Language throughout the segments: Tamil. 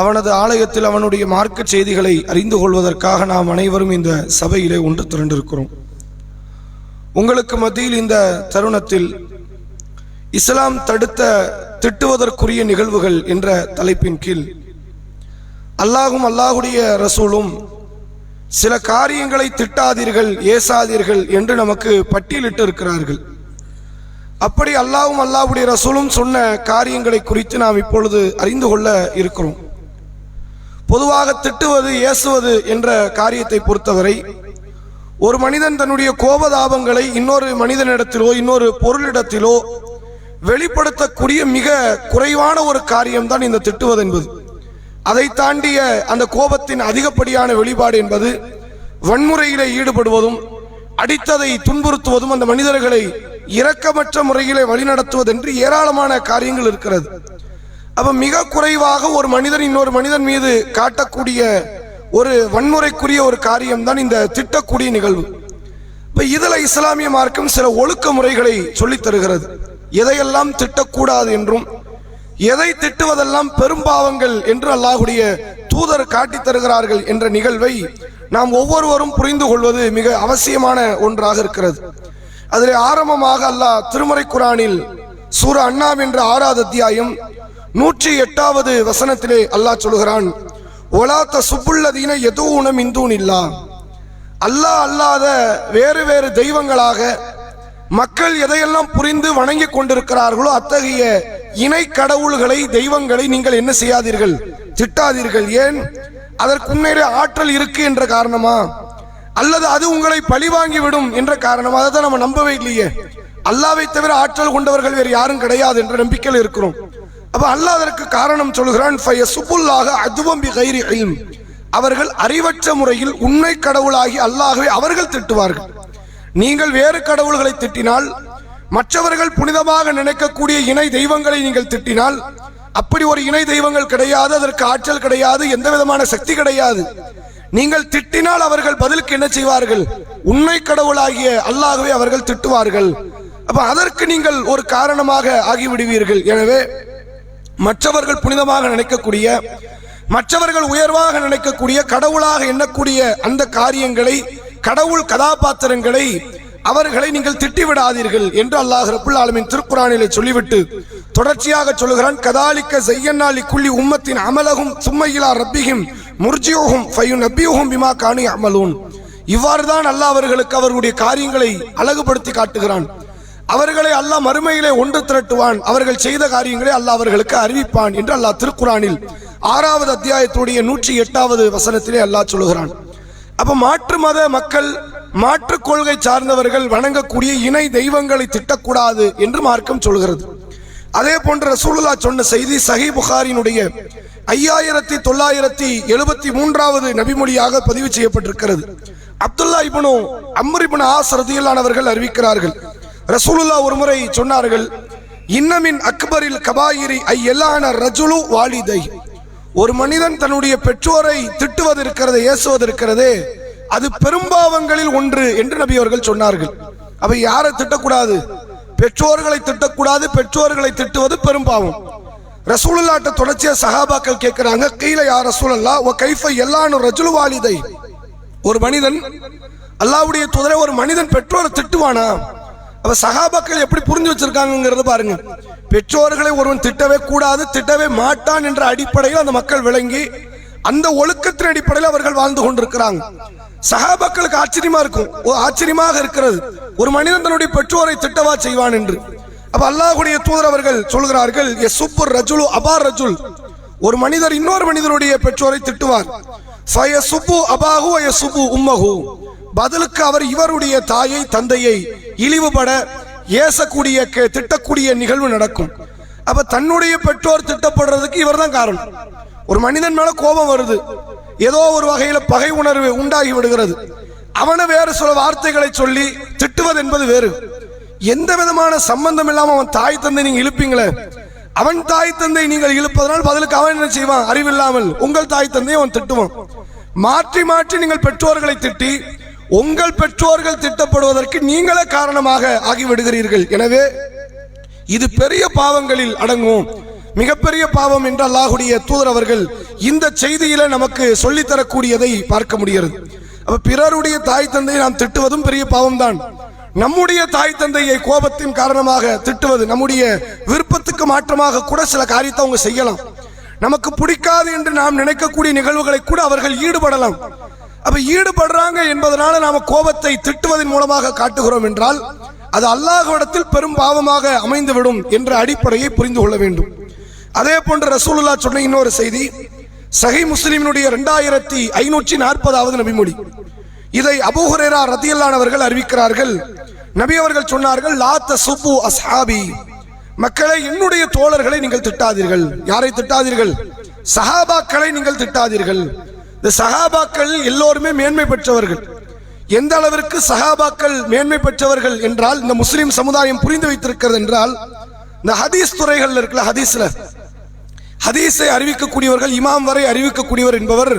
அவனது ஆலயத்தில் அவனுடைய மார்க்க செய்திகளை அறிந்து கொள்வதற்காக நாம் அனைவரும் இந்த சபையிலே ஒன்று திரண்டிருக்கிறோம். உங்களுக்கு மத்தியில் இந்த தருணத்தில் இஸ்லாம் தடுத்த திட்டுவதற்குரிய நிகழ்வுகள் என்ற தலைப்பின் கீழ் அல்லாஹும் அல்லாஹுடைய ரசூலும் சில காரியங்களை திட்டாதீர்கள் ஏசாதீர்கள் என்று நமக்கு பட்டியலிட்டு இருக்கிறார்கள் அப்படி அல்லாஹும் அல்லாஹுடைய ரசூலும் சொன்ன காரியங்களை குறித்து நாம் இப்பொழுது அறிந்து கொள்ள இருக்கிறோம். பொதுவாக திட்டுவது ஏசுவது என்ற காரியத்தை பொறுத்தவரை ஒரு மனிதன் தன்னுடைய கோபதாபங்களை இன்னொரு மனிதனிடத்திலோ இன்னொரு பொருளிடத்திலோ வெளிப்படுத்தக்கூடிய மிக குறைவான ஒரு காரியம்தான் இந்த திட்டுவது என்பது. அதை தாண்டிய அந்த கோபத்தின் அதிகப்படியான வெளிப்பாடு என்பது வன்முறையிலே ஈடுபடுவதும் அடித்ததை துன்புறுத்துவதும் அந்த மனிதர்களை இரக்கமற்ற முறையிலே வழிநடத்துவதென்று ஏராளமான காரியங்கள் இருக்கிறது. அப்போ மிக குறைவாக ஒரு மனிதன் இன்னொரு மனிதன் மீது காட்டக்கூடிய ஒரு வன்முறைக்குரிய ஒரு காரியம் தான் இந்த திட்டக்கூடிய நிகழ்வு. இப்போ இதில் இஸ்லாமிய மார்க்கம் சில ஒழுக்க முறைகளை சொல்லித் தருகிறது. எதையெல்லாம் திட்டக்கூடாது என்றும் எதை திட்டுவதெல்லாம் பெரும்பாவங்கள் என்று அல்லாஹுடைய தூதர் காட்டித் தருகிறார்கள் என்ற நிகழ்வை நாம் ஒவ்வொருவரும் புரிந்து கொள்வது மிக அவசியமான ஒன்றாக இருக்கிறது. அதில் ஆரம்பமாக அல்லாஹ் திருமறை குரானில் சூர அண்ணாம் என்ற ஆறாவது அத்தியாயம் நூற்றி எட்டாவது வசனத்திலே அல்லாஹ் சொல்கிறான் ஒலாத்த சுப்புள்ளதீன எதுவும் இந்தூன் இல்லா அல்லாஹ் அல்லாத வேறு வேறு தெய்வங்களாக மக்கள் எதையெல்லாம் புரிந்து வணங்கி கொண்டிருக்கிறார்களோ அத்தகைய இணை கடவுள்களை தெய்வங்களை நீங்கள் என்ன செய்யாதீர்கள்? திட்டாதீர்கள். ஏன்? அதற்கு உண்மையிலே ஆற்றல் இருக்கு என்ற காரணமா? அல்லது அது உங்களை பழிவாங்கி விடும் என்ற காரணமா? அதை தான் நம்ம நம்பவே இல்லையே. அல்லாவை தவிர ஆற்றல் கொண்டவர்கள் வேறு யாரும் கிடையாது என்ற நம்பிக்கையில் இருக்கிறோம். அப்ப அல்லாஹ் அதற்கு காரணம் சொல்கிறான் அதுவம் அவர்கள் அறிவற்ற முறையில் உண்மை கடவுளாகி அல்லாகவே அவர்கள் திட்டுவார்கள். நீங்கள் வேறு கடவுள்களை திட்டினால் மற்றவர்கள் புனிதமாக நினைக்கக்கூடிய இணை தெய்வங்களை நீங்கள் திட்டினால் அப்படி ஒரு இணை தெய்வங்கள் கிடையாது அதற்கு ஆற்றல் கிடையாது எந்த விதமான சக்தி கிடையாது. நீங்கள் திட்டினால் அவர்கள் பதிலுக்கு என்ன செய்வார்கள்? உண்மை கடவுளாகிய அல்லாகவே அவர்கள் திட்டுவார்கள். அப்ப அதற்கு நீங்கள் ஒரு காரணமாக ஆகிவிடுவீர்கள். எனவே மற்றவர்கள் புனிதமாக நினைக்கக்கூடிய மற்றவர்கள் உயர்வாக நினைக்கக்கூடிய கடவுளாக எண்ணக்கூடிய அந்த காரியங்களை கடவுள் கதாபாத்திரங்களை அவர்களை நீங்கள் திட்டிவிடாதீர்கள் என்று அல்லாஹ் ரபுல் ஆலமின் திருக்குறானிலே சொல்லிவிட்டு தொடர்ச்சியாக சொல்லுகிறான் கதாலிக்க செய்யன்னாலி குள்ளி உம்மத்தின் அமலகும் சும்மையிலா ரப்பிகும் முர்ஜியோகும் ஃபையு நப்பியோகும் பிமா காணி அமலூன் இவ்வாறு தான் அல்லாஹ் அவர்களுக்கு அவர்களுடைய காரியங்களை அழகுபடுத்தி காட்டுகிறான். அவர்களை அல்லாஹ் மறுமையிலே ஒன்று திரட்டுவான். அவர்கள் செய்த காரியங்களை அல்லாஹ் அவர்களுக்கு அறிவிப்பான் என்று அல்லாஹ் திருக்குறானில் ஆறாவது அத்தியாயத்துடைய நூற்றி எட்டாவது வசனத்திலே அல்லாஹ் சொல்லுகிறான். அப்ப மாற்று மத மக்கள் மாற்று கொள்கை சார்ந்தவர்கள் வணங்கக்கூடிய இணை தெய்வங்களை திட்டக்கூடாது என்று மார்க்கம் சொல்கிறது. அதே போன்ற ரசூலுல்லா சொன்ன செய்தி சஹி புகாரினுடைய ஐயாயிரத்தி தொள்ளாயிரத்தி எழுபத்தி மூன்றாவது நபிமொழியாக பதிவு செய்யப்பட்டிருக்கிறது. அப்துல்லா இபனு அம்ர் ஆஸ் ரதியல்லானவர்கள் அறிவிக்கிறார்கள். ரசூலுல்லா ஒருமுறை சொன்னார்கள் இன்னமின் அக்பரில் கபாயிரி ஐயலான எல்லான ரஜுலு வாலிதை. ஒரு மனிதன் தன்னுடைய பெற்றோரை திட்டுவது இருக்கிறது ஏசுவது இருக்கிறதே அது பெரும்பாவங்களில் ஒன்று என்று நபி அவர்கள் சொன்னார்கள். அவை யாரை திட்டக்கூடாது? பெற்றோர்களை திட்டக்கூடாது பெற்றோர்களை திட்டுவது பெரும்பாவம். ரசூலுல்லாட்ட தொடர்ச்சியா சஹாபாக்கள் கேட்கிறாங்க கீழ யார் ரசூலல்லா ஓ கைஃப எல்லானு ரஜுலு வாலிதை. ஒரு மனிதன் அல்லாவுடைய துதரை ஒரு மனிதன் பெற்றோரை திட்டுவானா? அப்ப சகாபாக்கள் எப்படி புரிஞ்சு வச்சிருக்காங்கிறத பாருங்க. பெற்றோர்களை ஒருவன் திட்டவே கூடாது திட்டவே மாட்டான் என்ற அடிப்படையில் அந்த மக்கள் விளங்கி அந்த ஒழுக்கத்தின் அடிப்படையில் அவர்கள் வாழ்ந்து கொண்டிருக்கிறாங்க. சகாபாக்களுக்கு ஆச்சரியமா இருக்கும். ஓ ஆச்சரியமாக இருக்கிறது. ஒரு மனிதன் தன்னுடைய பெற்றோரை திட்டவா செய்வான் என்று. அப்ப அல்லாஹுடைய தூதர் அவர்கள் சொல்கிறார்கள் எஸ் சூப்பர் ரஜுலு அபார் ரஜுல். ஒரு மனிதர் இன்னொரு மனிதனுடைய பெற்றோரை திட்டுவார். சுப்பு அபாகு சுப்பு உம்மகு பதிலுக்கு அவர் இவருடைய தாயை தந்தையை இழிவுபட ஏசக்கூடிய கே- திட்டக்கூடிய நிகழ்வு நடக்கும். அப்ப தன்னுடைய பெற்றோர் திட்டப்படுறதுக்கு இவர் தான் காரணம். ஒரு மனிதன் மேல கோபம் வருது. ஏதோ ஒரு வகையில பகை உணர்வு உண்டாகி விடுகிறது. அவனை வேறு சில வார்த்தைகளை சொல்லி திட்டுவது என்பது வேறு. எந்த விதமான சம்பந்தம் இல்லாம அவன் தாய் தந்தை நீங்க இழுப்பீங்களே? அவன் தாய் தந்தை நீங்கள் இழுப்பதனால் பதிலுக்கு அவன் என்ன செய்வான்? அறிவில்லாமல் உங்கள் தாய் தந்தையை அவன் திட்டுவான். மாற்றி மாற்றி நீங்கள் பெற்றோர்களை திட்டி உங்கள் பெற்றோர்கள் திட்டப்படுவதற்கு நீங்களே காரணமாக ஆகிவிடுகிறீர்கள். எனவே இது பெரிய பாவங்களில் அடங்கும் மிகப்பெரிய பாவம் என்று அல்லாஹுடைய தூதர் அவர்கள் இந்த செய்தியில நமக்கு சொல்லித் தரக்கூடியதை பார்க்க முடிகிறது. அப்ப பிறருடைய தாய் தந்தையை நாம் திட்டுவதும் பெரிய பாவம் தான் நம்முடைய தாய் தந்தையை கோபத்தின் காரணமாக திட்டுவது நம்முடைய விருப்பத்துக்கு மாற்றமாக கூட சில காரியத்தை அவங்க செய்யலாம். நமக்கு பிடிக்காது என்று நாம் நினைக்கக்கூடிய நிகழ்வுகளை கூட அவர்கள் ஈடுபடலாம். அப்ப ஈடுபடுறாங்க என்பதனால நாம கோபத்தை திட்டுவதன் மூலமாக காட்டுகிறோம் என்றால் அது அல்லாஹ்விடத்தில் பெரும் பாவமாக அமைந்துவிடும் என்ற அடிப்படையை புரிந்து கொள்ள வேண்டும். அதே போன்று ரசூலுல்லா சொன்ன இன்னொரு செய்தி சஹி முஸ்லிமினுடைய இரண்டாயிரத்தி ஐநூற்றி நாற்பதாவது நபிமொழி. இதை அபூஹுரேரா ரத்தியல்லானவர்கள் அறிவிக்கிறார்கள். நபி அவர்கள் சொன்னார்கள் லா சுப்பு அஸ்ஹாபி. மக்களை என்னுடைய தோழர்களை நீங்கள் திட்டாதீர்கள். யாரை திட்டாதீர்கள்? சஹாபாக்களை நீங்கள் திட்டாதீர்கள். இந்த சகாபாக்கள் எல்லோருமே மேன்மை பெற்றவர்கள். எந்த அளவிற்கு சகாபாக்கள் மேன்மை பெற்றவர்கள் என்றால் இந்த முஸ்லிம் சமுதாயம் புரிந்து வைத்திருக்கிறது என்றால் இந்த ஹதீஸ் துறைகள் இருக்குல்ல ஹதீஸ்ல. ஹதீஸை அறிவிக்கக்கூடியவர்கள் இமாம் வரை அறிவிக்கக்கூடியவர் என்பவர்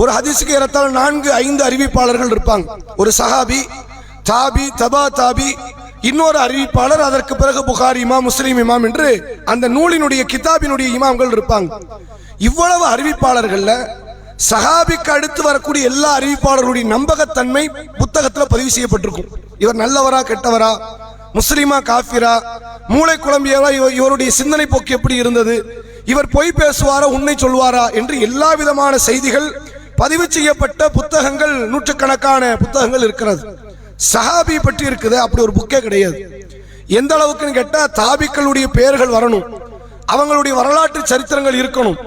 ஒரு ஹதீஸுக்கு ஏறத்தாழ நான்கு ஐந்து அறிவிப்பாளர்கள் இருப்பாங்க. ஒரு சஹாபி தாபி தபா தாபி இன்னொரு அறிவிப்பாளர் அதற்கு பிறகு புகார் இமாம் முஸ்லீம் இமாம் என்று அந்த நூலினுடைய கிதாபினுடைய இமாம்கள் இருப்பாங்க. இவ்வளவு அறிவிப்பாளர்கள்ல சஹாபிக்கு அடுத்து வரக்கூடிய எல்லா அறிவிப்பாளர்களுடைய நம்பகத்தன்மை புத்தகத்தில் பதிவு செய்யப்பட்டிருக்கும். இவர் நல்லவரா கெட்டவரா முஸ்லீமா காஃபிரா மூளை குழம்பியவரா இவருடைய சிந்தனை போக்கு எப்படி இருந்தது இவர் பொய் பேசுவாரா உண்மை சொல்வாரா என்று எல்லா விதமான செய்திகள் பதிவு செய்யப்பட்ட புத்தகங்கள் நூற்றுக்கணக்கான புத்தகங்கள் இருக்கிறது. சஹாபி பற்றி இருக்குது அப்படி ஒரு புக்கே கிடையாது. எந்த அளவுக்குன்னு கேட்டால் தாபிக்களுடைய பெயர்கள் வரணும். அவங்களுடைய வரலாற்று சரித்திரங்கள் இருக்கணும்.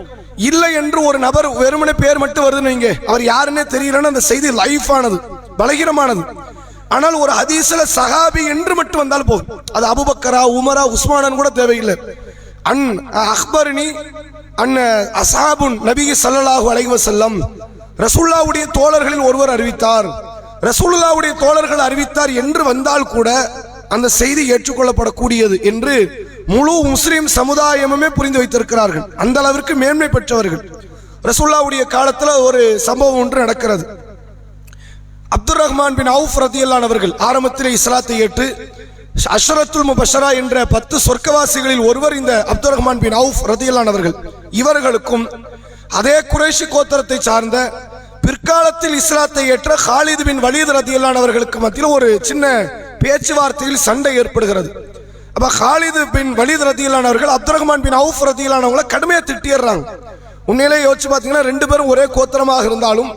இல்லை என்று ஒரு நபர் வெறுமனே பேர் மட்டும் வருதுன்னு வைங்க. அவர் யாருன்னே தெரியலன்னு அந்த செய்தி லைஃப் ஆனது பலகீனமானது. ஆனால் ஒரு ஹதீஸ்ல சஹாபி என்று மட்டும் வந்தால் போதும். அது அபுபக்கரா உமரா உஸ்மானன் கூட தேவையில்லை. அன் அக்பர்னி அன் அசாபுன் நபி ஸல்லல்லாஹு அலைவ செல்லம் ரசூல்லாவுடைய தோழர்களில் ஒருவர் அறிவித்தார். ரசூல்லாவுடைய தோழர்கள் அறிவித்தார் என்று வந்தால் கூட அந்த செய்தி ஏற்றுக்கொள்ளப்படக்கூடியது என்று முழு முஸ்லிம் சமுதாயமுமே புரிந்து வைத்திருக்கிறார்கள். அந்த அளவிற்கு மேன்மை பெற்றவர்கள். ரசூல்லாவுடைய காலத்தில் ஒரு சம்பவம் ஒன்று நடக்கிறது. அப்துல் ரஹ்மான் பின் அவுஃப் ரத்தியல்லானவர்கள் ஆரம்பத்தில் இஸ்லாத்தை ஏற்று அஷரத்துல் முபஷரா என்ற பத்து சொர்க்கவாசிகளில் ஒருவர் இந்த அப்துல் ரஹ்மான் பின் அவுஃப் ரத்தியல்லானவர்கள் இவர்களுக்கும் அதே குறைஷி கோத்தரத்தை சார்ந்த பிற்காலத்தில் இஸ்லாத்தை ஏற்ற ஹாலிது பின் வலீத் ரத்தியல்லானவர்களுக்கு மத்தியில் ஒரு சின்ன பேச்சுவார்த்தையில் சண்டை ஏற்படுகிறது. அப்ப ஹாலிது பின் வலிது ரத்தியிலானவர்கள் அவர்கள் அப்துல் ரஹ்மான் பின் அவுஃப் ரத்தியிலானவங்கள அவங்கள கடுமையா திட்டிடுறாங்க. உண்மையிலே யோசிச்சு பார்த்தீங்கன்னா ரெண்டு பேரும் ஒரே கோத்திரமாக இருந்தாலும்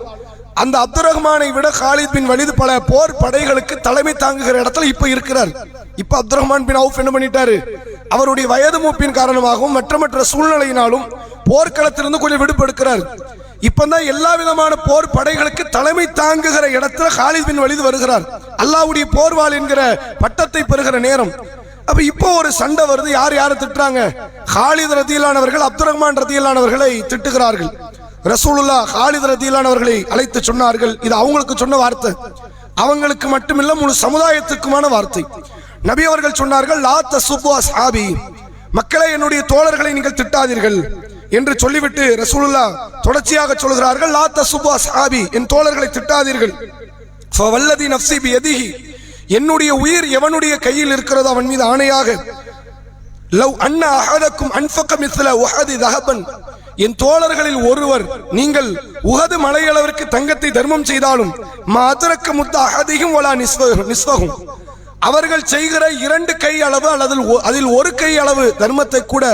அந்த அப்துல் ரஹ்மானை விட காலித் பின் வலிது பல போர் படைகளுக்கு தலைமை தாங்குகிற இடத்துல இப்ப இருக்கிறார். இப்ப அப்துல் ரஹ்மான் பின் அவுஃப் என்ன பண்ணிட்டாரு? அவருடைய வயது மூப்பின் காரணமாகவும் மற்ற மற்ற சூழ்நிலையினாலும் போர்க்களத்திலிருந்து கொஞ்சம் விடுபெடுக்கிறார். இப்பதான் எல்லா விதமான போர் படைகளுக்கு தலைமை தாங்குகிற இடத்துல காலித் பின் வலிது வருகிறார். அல்லாஹ்வுடைய போர்வாள் என்கிற பட்டத்தை பெறுகிற நேரம். அப்ப இப்போ ஒரு சண்டை வருது. யார் யாரை திட்டுறாங்க? ஹாலித் ரதியிலானவர்கள் அப்துல் ரஹ்மான் ரதியிலானவர்களை திட்டுகிறார்கள். ரசூலுல்லா ஹாலித் ரதியிலானவர்களை அழைத்து சொன்னார்கள். இது அவங்களுக்கு சொன்ன வார்த்தை. அவங்களுக்கு மட்டுமில்ல முழு சமுதாயத்துக்குமான வார்த்தை. நபி அவர்கள் சொன்னார்கள் லா தசுப்பு அஸ்ஹாபி. மக்களை என்னுடைய தோழர்களை நீங்கள் திட்டாதீர்கள் என்று சொல்லிவிட்டு ரசூலுல்லா தொடர்ச்சியாக சொல்கிறார்கள் லா தசுப்பு அஸ்ஹாபி. என் தோழர்களை திட்டாதீர்கள். ஃபவல்லதி பி பியதிஹி. என்னுடைய உயிர் எவனுடைய கையில் இருக்கிறதோ அவன் மீது ஆணையாக. லவ் அன்ன அகதக்கும் அன்பக்கம் இஸ்ல உஹதி தகபன் என் தோழர்களில் ஒருவர் நீங்கள் உகது மலையளவிற்கு தங்கத்தை தர்மம் செய்தாலும் மாதரக்க முத்த அகதிகும் வலா நிஸ்வகம் நிஸ்வகும் அவர்கள் செய்கிற இரண்டு கை அளவு அல்லது அதில் ஒரு கை அளவு தர்மத்தை கூட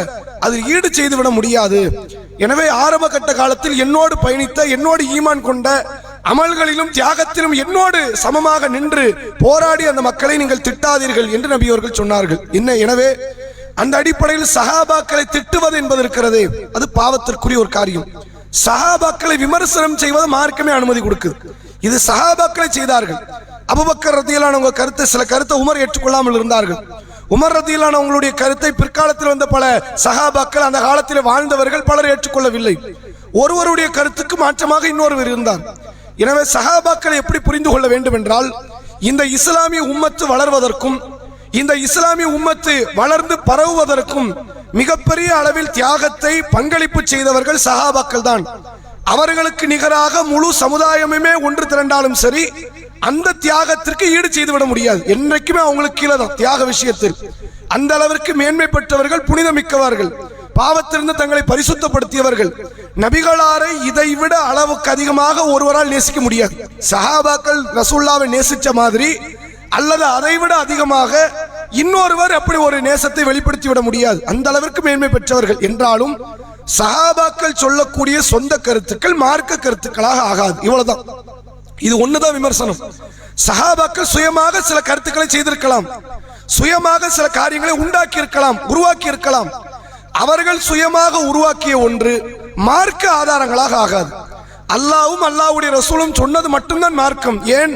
அதில் ஈடு செய்துவிட முடியாது. எனவே ஆரம்ப கட்ட காலத்தில் என்னோடு பயணித்த என்னோடு ஈமான் கொண்ட அமல்களிலும் தியாகத்திலும் என்னோடு சமமாக நின்று போராடி அந்த மக்களை நீங்கள் திட்டாதீர்கள் என்று நபி அவர்கள் சொன்னார்கள். என்ன எனவே அந்த அடிப்படையில் சஹாபாக்களை திட்டுவது என்பது இருக்கிறதே அது பாவத்திற்குரிய ஒரு காரியம். சஹாபாக்களை விமர்சனம் செய்வது மார்க்கமே அனுமதி கொடுக்குது. இது சஹாபாக்களை செய்தார்கள். அபுபக்கர் ரத்தியிலானவங்க கருத்தை சில கருத்தை உமர் ஏற்றுக்கொள்ளாமல் இருந்தார்கள். உமர் ரத்தியிலானவங்களுடைய கருத்தை பிற்காலத்தில் வந்த பல சஹாபாக்கள் அந்த காலத்தில் வாழ்ந்தவர்கள் பலர் ஏற்றுக்கொள்ளவில்லை. ஒருவருடைய கருத்துக்கு மாற்றமாக இன்னொருவர் இருந்தார். எனவே சஹாபாக்களை எப்படி புரிந்து கொள்ள வேண்டும் என்றால் இந்த இஸ்லாமிய உம்மத்து வளர்வதற்கும் இந்த இஸ்லாமிய உம்மத்து வளர்ந்து பரவுவதற்கும் மிகப்பெரிய அளவில் தியாகத்தை பங்களிப்பு செய்தவர்கள் சஹாபாக்கள் தான். அவர்களுக்கு நிகராக முழு சமுதாயமுமே ஒன்று திரண்டாலும் சரி அந்த தியாகத்திற்கு ஈடு செய்துவிட முடியாது. என்றைக்குமே அவங்களுக்கு கீழே தான் தியாக விஷயத்தில். அந்த அளவிற்கு மேன்மை பெற்றவர்கள் புனிதமிக்கவர்கள். பாவத்திலிருந்து தங்களை பரிசுத்தப்படுத்தியவர்கள். நபிகளாரை இதைவிட அளவுக்கு அதிகமாக ஒருவரால் நேசிக்க முடியாது. சஹாபாக்கள் ரசூல்லாவை நேசிச்ச மாதிரி அல்லது அதைவிட அதிகமாக இன்னொருவர் அப்படி ஒரு நேசத்தை வெளிப்படுத்தி விட முடியாது. அந்த அளவிற்கு மேன்மை பெற்றவர்கள். என்றாலும் சஹாபாக்கள் சொல்லக்கூடிய சொந்த கருத்துக்கள் மார்க்க கருத்துக்களாக ஆகாது. இவ்வளவுதான். இது ஒண்ணுதான் விமர்சனம். சஹாபாக்கள் சுயமாக சில கருத்துக்களை செய்திருக்கலாம். சுயமாக சில காரியங்களை உண்டாக்கி இருக்கலாம் உருவாக்கி இருக்கலாம் அவர்கள் சுயமாக உருவாக்கிய ஒன்று மார்க்க ஆதாரங்களாக ஆகாது. அல்லாவும் அல்லாஹ்வுடைய ரசூலும் சொன்னது மட்டும்தான் மார்க்கம். ஏன்?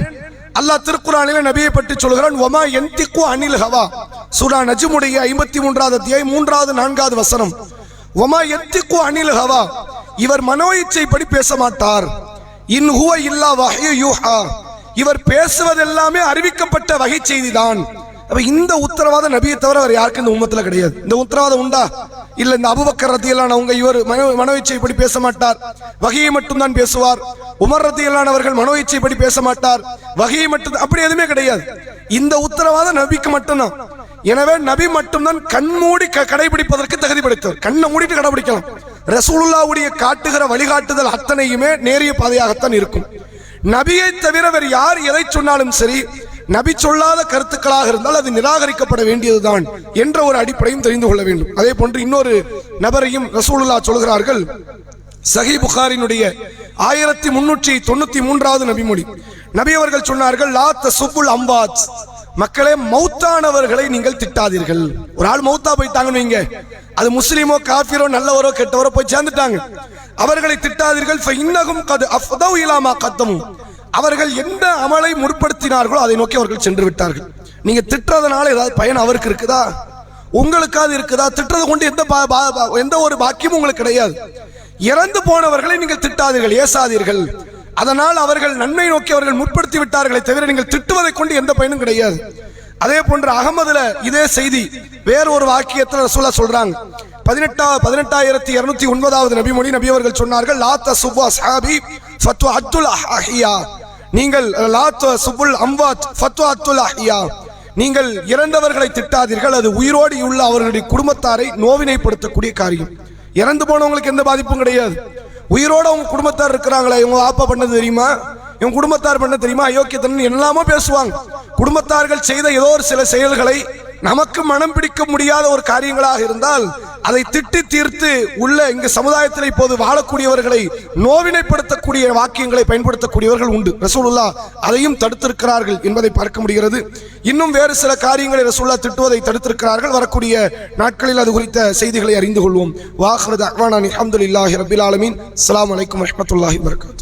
அல்லாஹ் திருக்குறானில நபியை பற்றி சொல்கிறான் ஒமா என்திக்கு அனில் ஹவா? சூரா நஜிமுடைய ஐம்பத்தி மூன்றாவது அத்தியாயம் மூன்றாவது நான்காவது வசனம். ஒமா எத்திக்கு அனில் ஹவா? இவர் மனோ இச்சைப்படி பேச மாட்டார். இன் ஹுவ இல்லா வஹ்யு யூஹா. இவர் பேசுவதெல்லாமே அறிவிக்கப்பட்ட வகை செய்திதான். அப்ப இந்த உத்தரவாதம் நபியை தவிர வேற யாருக்கும் இந்த உம்மத்துல கிடையாது. இந்த உத்தரவாதம் உண்டா? இல்ல இந்த அபுபக்கர் ரத்தியலானவங்க இவர் மனோ மனோ இச்சைப்படி பேச மாட்டார் வகையை மட்டும்தான் பேசுவார். உமர் ரத்தியலானவர்கள் மனோ இச்சைப்படி பேச மாட்டார் வகையை மட்டும் அப்படி எதுவுமே கிடையாது. இந்த உத்தரவாதம் நபிக்கு மட்டும்தான். எனவே நபி மட்டும்தான் கண்மூடி க- கடைபிடிப்பதற்கு தகுதி படைத்தவர் கண்ணை மூடிட்டு கடைபிடிக்கலாம். ரசூலுல்லாவுடைய காட்டுகிற வழிகாட்டுதல் அத்தனையுமே நேரிய பாதையாகத்தான் இருக்கும். நபியை தவிர வேறு யார் எதை சொன்னாலும் சரி நபி சொல்லாத கருத்துக்களாக இருந்தால் அது நிராகரிக்கப்பட வேண்டியதுதான் என்ற ஒரு அடிப்படையும் தெரிந்து கொள்ள வேண்டும். அதே போன்று இன்னொரு நபரையும் ரசூலுல்லா சொல்கிறார்கள் சஹி புகாரினுடைய ஆயிரத்தி முன்னூற்றி தொண்ணூத்தி மூன்றாவது நபிமொழி. நபி அவர்கள் சொன்னார்கள் லா தசுப்புல் அம்பாத். மக்களே மௌத்தானவர்களை நீங்கள் திட்டாதீர்கள். ஒரு ஆள் மௌத்தா போயிட்டாங்க வைங்க. அது முஸ்லீமோ காஃபிரோ நல்லவரோ கெட்டவரோ போய் சேர்ந்துட்டாங்க. அவர்களை திட்டாதீர்கள். இன்னகும் கது அஃதவ் இலாமா கத்தமும் அவர்கள் எந்த அமலை முற்படுத்தினார்களோ அதை நோக்கி அவர்கள் சென்று விட்டார்கள். நீங்க திட்டுறதுனால ஏதாவது பயன் அவருக்கு இருக்குதா? உங்களுக்காவது இருக்குதா? திட்டுறது கொண்டு எந்த எந்த ஒரு பாக்கியமும் உங்களுக்கு கிடையாது. இறந்து போனவர்களை நீங்கள் திட்டாதீர்கள் ஏசாதீர்கள். அதனால் அவர்கள் நன்மை நோக்கி அவர்கள் முற்படுத்தி விட்டார்களே தவிர நீங்கள் திட்டுவதை கொண்டு எந்த பயனும் கிடையாது. அதே போன்று அகமதுல இதே செய்தி வேற ஒரு வாக்கியத்தில் ரசூலா சொல்றாங்க. பதினெட்டா பதினெட்டாயிரத்தி இருநூத்தி ஒன்பதாவது நபிமொழி நபி அவர்கள் சொன்னார்கள் லாத்த சுபா சாபி ஃபத்வா அத்துல் அஹியா. நீங்கள் சுபுல் அம்வாத் ஃபத்வா அத்துல் அஹியா. நீங்கள் இறந்தவர்களை திட்டாதீர்கள். அது உயிரோடு உள்ள அவர்களுடைய குடும்பத்தாரை நோவினைப்படுத்தக்கூடிய காரியம். இறந்து போனவங்களுக்கு எந்த பாதிப்பும் கிடையாது. உயிரோட அவங்க குடும்பத்தார் இருக்கிறாங்களா இவங்க ஆப்பா பண்ணது தெரியுமா? இவங்க குடும்பத்தார் பண்ண தெரியுமா? அயோக்கியத்தன் எல்லாமோ பேசுவாங்க. குடும்பத்தார்கள் செய்த ஏதோ ஒரு சில செயல்களை நமக்கு மனம் பிடிக்க முடியாத ஒரு காரியங்களாக இருந்தால் அதை திட்டி தீர்த்து உள்ள இங்கு சமுதாயத்தில் இப்போது வாழக்கூடியவர்களை நோவினைப்படுத்தக்கூடிய வாக்கியங்களை பயன்படுத்தக்கூடியவர்கள் உண்டு. ரசூலுல்லா அதையும் தடுத்திருக்கிறார்கள் என்பதை பார்க்க முடிகிறது. இன்னும் வேறு சில காரியங்களை ரசூல்லா திட்டுவதை தடுத்திருக்கிறார்கள். வரக்கூடிய நாட்களில் அது குறித்த செய்திகளை அறிந்து கொள்வோம். வாஹரத் அஹ்வானி அஹமதுல்லாஹி ரபில் ஆலமின். அஸ்ஸலாமு வலைக்கம் வரமத்துல்லாஹி வபரகாத்துஹு